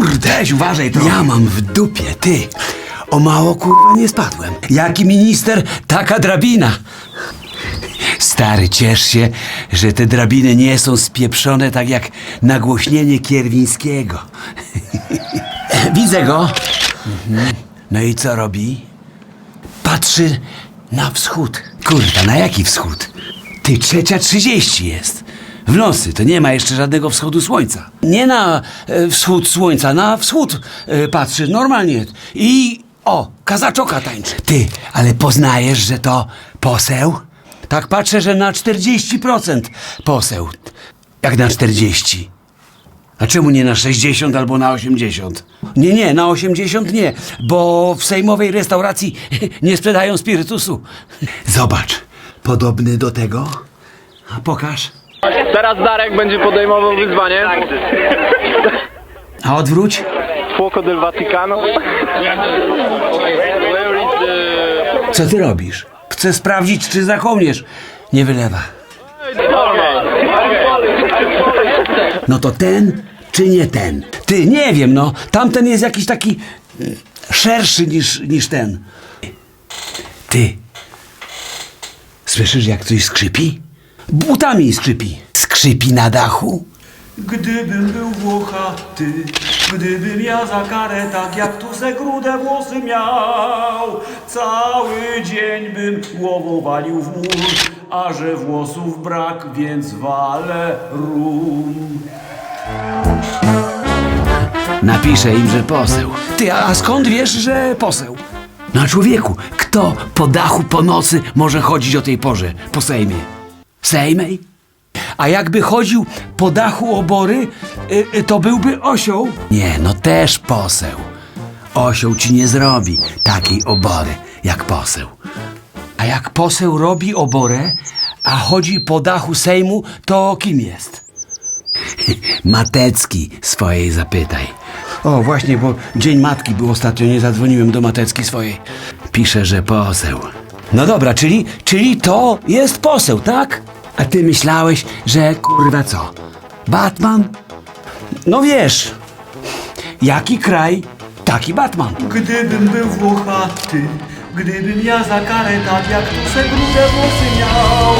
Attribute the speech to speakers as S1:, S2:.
S1: Weź, uważaj trochę.
S2: Ja mam w dupie, ty. O mało kurwa nie spadłem. Jaki minister, taka drabina. Stary, ciesz się, że te drabiny nie są spieprzone tak jak nagłośnienie Kierwińskiego. Widzę go. Mhm. No i co robi? Patrzy na wschód. Kurwa, na jaki wschód? Ty, trzecia trzydzieści jest. W nocy to nie ma jeszcze żadnego wschodu słońca. Nie na e, wschód słońca, na wschód e, patrzy normalnie. I o, kazaczoka tańczy. Ty, ale poznajesz, że to poseł? Tak patrzę, że na 40% poseł. Jak na 40? A czemu nie na 60 albo na 80? Nie, nie, na 80 nie, bo w sejmowej restauracji nie sprzedają spirytusu. Zobacz, podobny do tego. A pokaż.
S3: Teraz Darek będzie podejmował wyzwanie.
S2: A odwróć.
S3: Fuoco del Vaticano.
S2: Co ty robisz? Chcę sprawdzić, czy za kołnierz nie wylewa. No to ten, czy nie ten? Ty, nie wiem, no. Tamten jest jakiś taki mm, szerszy niż, niż ten. Ty. Słyszysz, jak coś skrzypi? Butami skrzypi. Skrzypi na dachu?
S4: Gdybym był włochaty, gdybym ja za karę tak jak tu se grude włosy miał, cały dzień bym głową walił w mur, a że włosów brak, więc walę rum.
S2: Napiszę im, że poseł. Ty, a skąd wiesz, że poseł? Na człowieku, kto po dachu po nocy może chodzić o tej porze po Sejmie? Sejmej? A jakby chodził po dachu obory, y, y, to byłby osioł? Nie, no też poseł. Osioł ci nie zrobi takiej obory jak poseł. A jak poseł robi oborę, a chodzi po dachu Sejmu, to kim jest? Matecki swojej zapytaj. O, właśnie, bo Dzień Matki był ostatnio, nie zadzwoniłem do Matecki swojej. Pisze, że poseł. No dobra, czyli, czyli to jest poseł, tak? A ty myślałeś, że kurwa co? Batman? No wiesz, jaki kraj, taki Batman.
S4: Gdybym był włochaty, gdybym ja za karę tak jak tu se grude włosy miał,